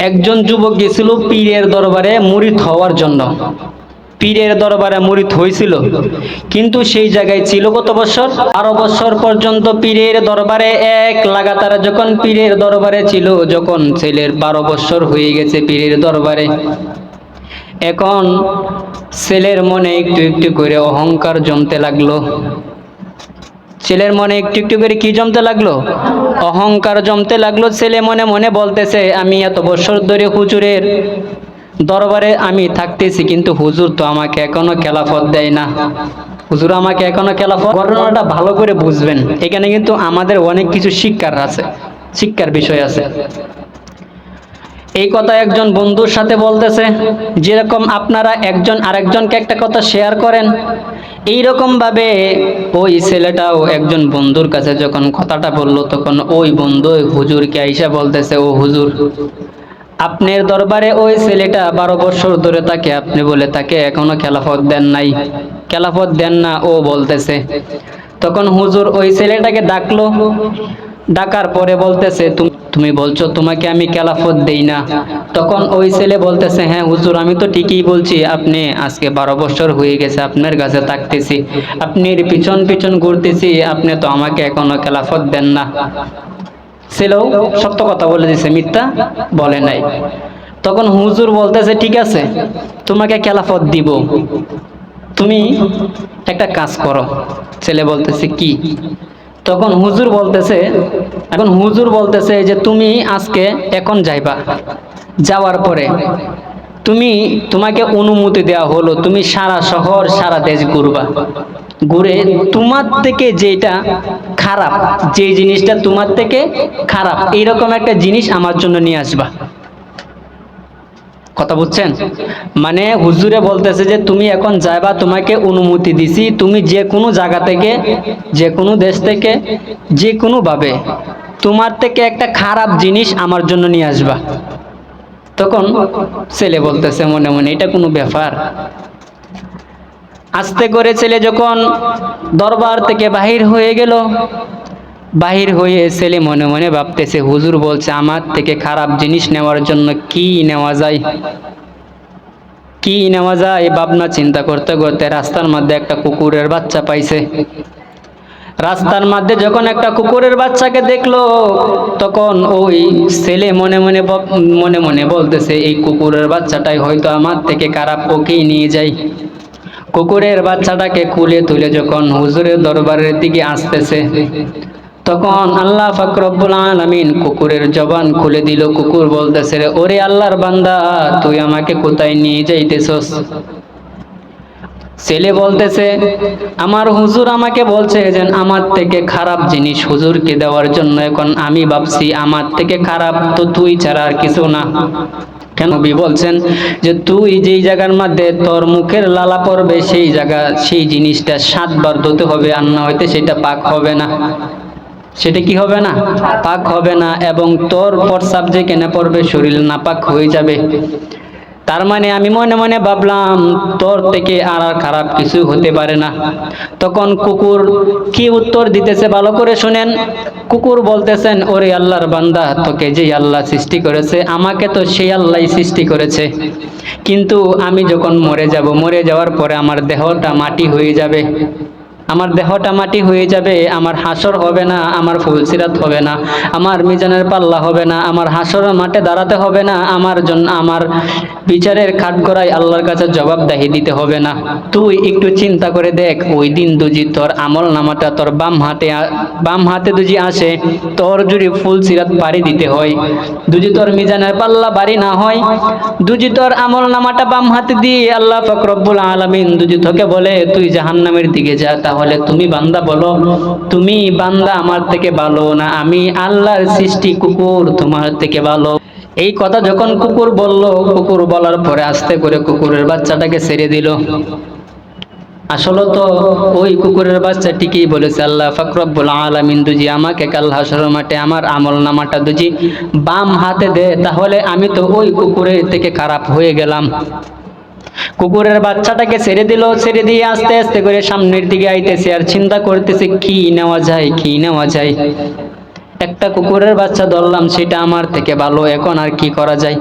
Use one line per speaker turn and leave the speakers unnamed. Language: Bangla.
একজন যুবক গেছিল পীরের দরবারে মুরিদ হওয়ার জন্য। পীরের দরবারে মুরিদ হয়েছিল। কিন্তু সেই জায়গায় ছিল কত বছর। বারো বছর পর্যন্ত পীরের দরবারে এক লাগাতার যখন পীরের দরবারে ছিল, যখন ছেলের বারো বছর হয়ে গেছে পীরের দরবারে। এখন ছেলের মনে একটু একটু করে অহংকার জমতে লাগল। ছেলের মনে একটু একটু করে কি জমতে লাগল? অহংকার জমতে লাগল, ছেলে মনে মনে বলতেছে, আমি এত বছর ধরে হুজুরের দরবারে আমি থাকতেছি, কিন্তু হুজুর তো আমাকে এখনও খেলাফত দেয় না। হুজুর আমাকে এখনও খেলাফত ঘটনাটা ভালো করে বুঝবেন। এখানে কিন্তু আমাদের অনেক কিছু শিক্ষার আছে, শিক্ষার বিষয় আছে। এই কথা একজন বন্ধুর সাথে বলতেছে, যেরকম আপনারা একজন আরেকজনকে একটা কথা শেয়ার করেন এই রকম ভাবে ওই ছেলেটাও একজন বন্ধুর কাছে যখন কথাটা বলল, তখন ওই বন্ধু হুজুরকে আইসা বলতেছে, ও হুজুর, আপনার দরবারে ওই ছেলেটা বারো বছর ধরে তাকে আপনি বলে তাকে এখনও খেলাফত দেন নাই, খেলাফত দেন না, ও বলতেছে। তখন হুজুর ওই ছেলেটাকে ডাকলো ডাকার পরে বলতেছে, "তুম- বলছো, তোমাকে আমি খেলাফত দেই না। তখন ওই ছেলে বলতেছে হ্যাঁ হুজুর, আমি তো ঠিকই বলছি, আপনি আজকে বারো বছর হয়ে গেছে আপনার কাছে থাকতেছি, আপনি পিছন পিছন ঘুরতেছি, আপনি তো আমাকে এখনও খেলাফত দেন না। ছেলেও সত্য কথা বলে দিছে, মিথ্যা বলে নাই। তখন হুজুর বলতেছে, ঠিক আছে, তোমাকে খেলাফত দিব। তুমি একটা কাজ করো। ছেলে বলতেছে, কি? তখন হুজুর বলতেছে, এখন হুজুর বলতেছে যে তুমি আজকে এখন যাইবা। যাওয়ার পরে তুমি তোমাকে অনুমতি দেওয়া হলো, তুমি সারা শহর, সারা দেশ ঘুরবা। ঘুরে তোমার থেকে যেটা খারাপ যে জিনিসটা তোমার থেকে খারাপ, এইরকম একটা জিনিস আমার জন্য নিয়ে আসবা। কথা বুঝছেন? মানে হুজুরে বলতেছে যে, তুমি এখন যাইবা, তোমাকে অনুমতি দিছি, তুমি যে কোনো জায়গা থেকে যে কোনো দেশ থেকে যে কোনো ভাবে তোমার থেকে একটা খারাপ জিনিস আমার জন্য নিয়ে আসবা। তখন ছেলে বলতেছে মনে মনে, এটা কোনো ব্যাপার। আস্তে করে ছেলে যখন দরবার থেকে বাহির হয়ে গেল, বাহির হয়ে ছেলে মনে মনে ভাবতেছে, হুজুর বলছে, আমার থেকে খারাপ জিনিস নেওয়ার জন্য কি নেওয়া যায়? কি নেওয়া যায় ভাবনা চিন্তা করতে করতে রাস্তার মধ্যে একটা কুকুরের বাচ্চা পাইছে। রাস্তার মধ্যে যখন একটা কুকুরের বাচ্চাকে দেখল, তখন ওই ছেলে মনে মনে মনে মনে বলতেছে, এই কুকুরের বাচ্চাটাই হয়তো আমার থেকে খারাপ ওকেই নিয়ে যাই কুকুরের বাচ্চাটাকে কুলে তুলে যখন হুজুরের দরবারের দিকে আসতেছে তখন আল্লাহ ফাকরবুল আলামিন কুকুরের জবান খুলে দিল। কুকুর বলতেছে, রে, ওরে আল্লাহর বান্দা, তুই আমাকে কোথায় নিয়ে যাইতেছস? ছেলে বলতেছে, আমার হুজুর আমাকে বলছে যে, আমার থেকে খারাপ জিনিস হুজুরকে দেওয়ার জন্য এখন আমি ভাবছি, আমার থেকে খারাপ তো তুই ছাড়া আর কিছু না। কেন নবী বলছেন যে, তুই যেই জায়গার মধ্যে তোর মুখের লালা পড়বে, সেই জায়গা, সেই জিনিসটা সাতবার ধুতে হবে, আর না হইতে সেটা পাক হবে না। সেটা কি হবে না? পাক হবে না এবং তোর প্রস্রাব যে কেনে পড়বে শরীর নাপাক হয়ে যাবে। তার মানে আমি মনে মনে ভাবলাম, তোর থেকে আর আর খারাপ কিছু হতে পারে না। তখন কুকুর কি উত্তর দিতেছে ভালো করে শুনেন। কুকুর বলতেছেন, ওরে আল্লাহর বান্দা, তোকে যে আল্লাহ সৃষ্টি করেছে, আমাকে তো সেই আল্লাহ সৃষ্টি করেছে। কিন্তু আমি যখন মরে যাব, মরে যাওয়ার পরে আমার দেহটা মাটি হয়ে যাবে। আমার দেহটা মাটি হয়ে যাবে, আমার হাসর হবে না, আমার ফুলসিরাত হবে না, আমার মিজানের পাল্লা হবে না, আমার হাসরের মাঠে দাঁড়াতে হবে না, আমার জন্য আমার বিচারের খাটগড়ায় আল্লাহর কাছে জবাবদাহি দিতে হবে না। তুই একটু চিন্তা করে দেখ, ওই দিন দুজি তোর আমল নামাটা তোর বাম হাতে বাম হাতে দুজি আসে, তোর যদি ফুলসিরাত পাড়ি দিতে হয়। দুজি তোর মিজানের পাল্লা বাড়ি না হয়, দুজি তোর আমল নামাটা বাম হাতে দিয়ে আল্লাহ ফকরব্বুল আলমিন দুজি তোকে বলে, তুই জাহান্নামের দিকে যা তাহলে তুমি বান্দা বলো, তুমি বান্দা আমার থেকে ভালো না, আমি আল্লাহর সৃষ্টি কুকুর তোমার থেকে ভালো। এই কথা যখন কুকুর বলল, কুকুর বলার পরে আস্তে করে কুকুরের বাচ্চাটাকে ছেড়ে দিল। আসলে তো ওই কুকুরের বাচ্চা ঠিকই বলেছে, আল্লাহ ফাকরবুল আলামিন দুজি, আমাকে কাল হাসর মাঠে আমার আমল নামাটা দুজি, বাম হাতে দে, তাহলে আমি তো ওই কুকুরের থেকে খারাপ হয়ে গেলাম। কুকুরের বাচ্চাটাকে ছেড়ে দিল, ছেড়ে দিয়ে আস্তে আস্তে করে সামনের দিকে আইতেছে আর চিন্তা করতেছে, কি নেওয়া যায়, কি নেওয়া যায়? একটা কুকুরের বাচ্চা ধরলাম, সেটা আমার থেকে ভালো, এখন আর কি করা যায়?